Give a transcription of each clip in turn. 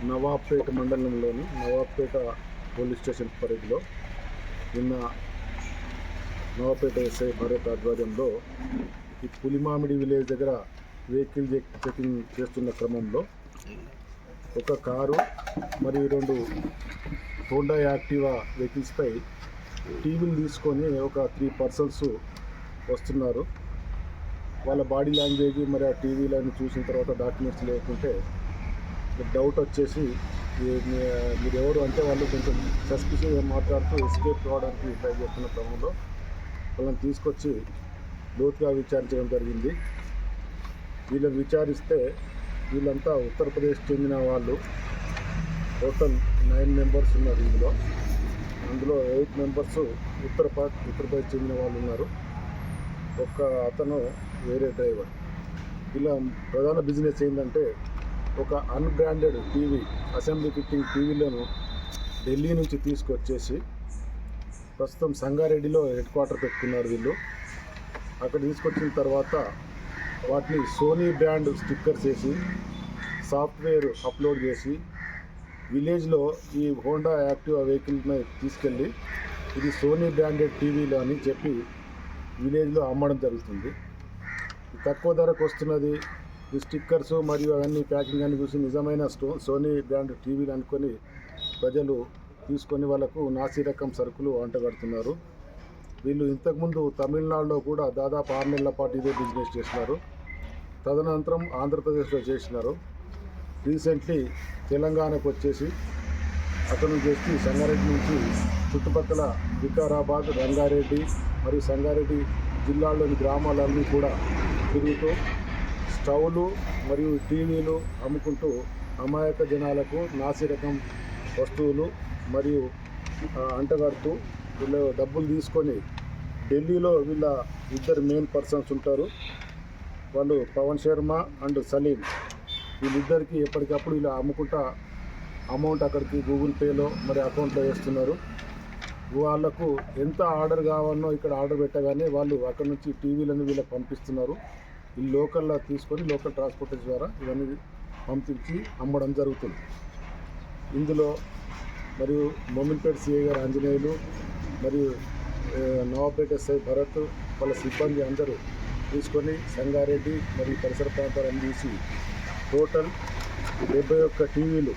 నవాబ్పేట మండలంలోని Nawabpet police station పరిధిలో నిన్న నవాబ్పేట ఎస్ఐ భారత్ ఆధ్వర్యంలో ఈ పులిమామిడి విలేజ్ దగ్గర వెహికల్ చెక్ చెకింగ్ చేస్తున్న క్రమంలో ఒక కారు మరియు రెండు హోండా యాక్టివా వెహికల్స్పై టీవీలు తీసుకొని ఒక త్రీ పర్సన్స్ వస్తున్నారు. వాళ్ళ బాడీ లాంగ్వేజ్ మరి ఆ టీవీలను చూసిన తర్వాత డాక్యుమెంట్స్ లేకుంటే డౌట్ వచ్చేసి మీ- మీరు ఎవరు అంటే వాళ్ళు కొంచెం సస్పిషియస్గా మాట్లాడుతూ ఎస్కేప్ కావడానికి ట్రై చేస్తున్న క్రమంలో వాళ్ళని తీసుకొచ్చి లోతుగా విచారించడం జరిగింది. వీళ్ళని విచారిస్తే వీళ్ళంతా ఉత్తరప్రదేశ్ చెందిన వాళ్ళు. టోటల్ నైన్ మెంబర్స్ ఉన్నారు ఇందులో. అందులో ఎయిట్ మెంబర్స్ ఉత్తర ఉత్తరప్రదేశ్ చెందిన వాళ్ళు ఉన్నారు. ఒక అతను వేరే డ్రైవర్. ఇలా ప్రధాన బిజినెస్ ఏంటంటే ఒక అన్బ్రాండెడ్ టీవీ అసెంబ్లీ ఫిట్టింగ్ టీవీలను ఢిల్లీ నుంచి తీసుకొచ్చేసి ప్రస్తుతం సంగారెడ్డిలో హెడ్ క్వార్టర్ పెట్టుకున్నారు వీళ్ళు. అక్కడ తీసుకొచ్చిన తర్వాత వాటిని సోనీ బ్రాండ్ స్టిక్కర్స్ వేసి సాఫ్ట్వేర్ అప్లోడ్ చేసి విలేజ్లో ఈ హోండా యాక్టివా వెహికల్ని తీసుకెళ్ళి ఇది సోనీ బ్రాండెడ్ టీవీలు అని చెప్పి విలేజ్లో అమ్మడం జరుగుతుంది. తక్కువ ధరకు వస్తున్నది ఈ స్టిక్కర్స్ మరియు అవన్నీ ప్యాకింగ్ అని చూసి నిజమైన స్టో సోనీ బ్రాండ్ టీవీలు అనుకొని ప్రజలు తీసుకొని వాళ్ళకు నాసి రకం సరుకులు వంటగడుతున్నారు వీళ్ళు ఇంతకుముందు తమిళనాడులో కూడా దాదాపు ఆరు నెలల పాటు ఇదే బిజినెస్ చేసినారు తదనంతరం ఆంధ్రప్రదేశ్లో చేసినారు. రీసెంట్లీ తెలంగాణకు వచ్చేసి అతను చేసి సంగారెడ్డి నుంచి చుట్టుపక్కల వికారాబాద్ రంగారెడ్డి మరియు సంగారెడ్డి జిల్లాలోని గ్రామాలన్నీ కూడా తిరుగుతూ స్టవ్లు మరియు టీవీలు అమ్ముకుంటూ అమాయక జనాలకు నాసిరకం వస్తువులు మరియు అంటగడుతూ వీళ్ళు డబ్బులు తీసుకొని ఢిల్లీలో వీళ్ళ ఇద్దరు మెయిన్ పర్సన్స్ ఉంటారు. వాళ్ళు పవన్ శర్మ అండ్ సలీం. వీళ్ళిద్దరికి ఎప్పటికప్పుడు ఇలా అమ్ముకుంటా అమౌంట్ అక్కడికి గూగుల్ పేలో మరి అకౌంట్లో వేస్తున్నారు. వాళ్ళకు ఎంత ఆర్డర్ కావాలనో ఇక్కడ ఆర్డర్ పెట్టగానే వాళ్ళు అక్కడ నుంచి టీవీలను వీళ్ళకి పంపిస్తున్నారు. ఈ లోకల్లో తీసుకొని లోకల్ ట్రాన్స్పోర్టేషన్ ద్వారా ఇవన్నీ పంపించి అమ్మడం జరుగుతుంది. ఇందులో మరియు మొమిన్పేట్ సిఐ గారు ఆంజనేయులు మరియు నవాపేట సై ఎస్ఐ భరత్ వాళ్ళ సిబ్బంది అందరూ తీసుకొని సంగారెడ్డి మరియు పరిసర ప్రాంతాలను తీసి టోటల్ డెబ్బై ఒక్క టీవీలు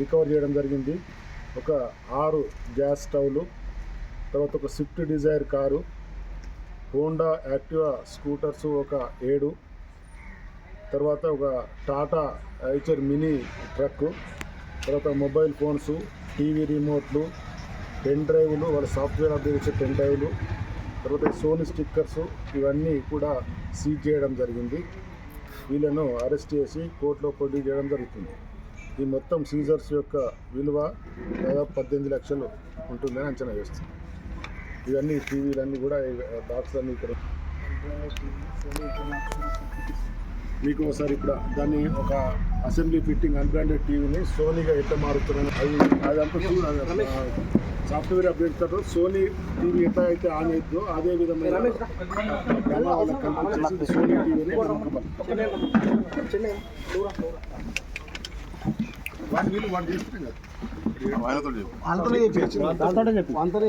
రికవర్ చేయడం జరిగింది. ఒక ఆరు గ్యాస్ స్టవ్లు తర్వాత ఒక Swift Dzire car Honda Activa scooters ఒక ఏడు తర్వాత ఒక టాటా ఐచర్ మినీ ట్రక్ తర్వాత మొబైల్ ఫోన్స్ టీవీ రిమోట్లు పెన్ డ్రైవ్లు వాళ్ళ సాఫ్ట్వేర్ అప్డేట్ చేసే పెన్ డ్రైవ్లు తర్వాత సోనీ స్టిక్కర్స్ ఇవన్నీ కూడా సీజ్ చేయడం జరిగింది. వీళ్ళను అరెస్ట్ చేసి కోర్టులో పోటీ చేయడం జరుగుతుంది. ఈ మొత్తం సీజర్స్ యొక్క విలువ దాదాపు పద్దెనిమిది లక్షలు ఉంటుందని అంచనా వేస్తుంది. ఇవన్నీ టీవీలన్నీ కూడా బాక్స్ అన్నీ ఇక్కడ. మీకు ఒకసారి ఇప్పుడు దాన్ని ఒక అసెంబ్లీ ఫిట్టింగ్ అన్బ్రాండెడ్ టీవీని సోనీగా ఎట్లా మారుతున్నాను అది అదంతా సాఫ్ట్వేర్ అప్డేట్ తర్వాత సోనీ టీవీ ఎట్లా అయితే ఆన్ అవుతుందో అదే విధమైన సోనీ టీవీని వాటి వీళ్ళు వాడు చేస్తున్నాం కదా వాళ్ళతోనే చెప్పి. వాళ్ళతోనే చెప్పి. వాళ్ళతోనే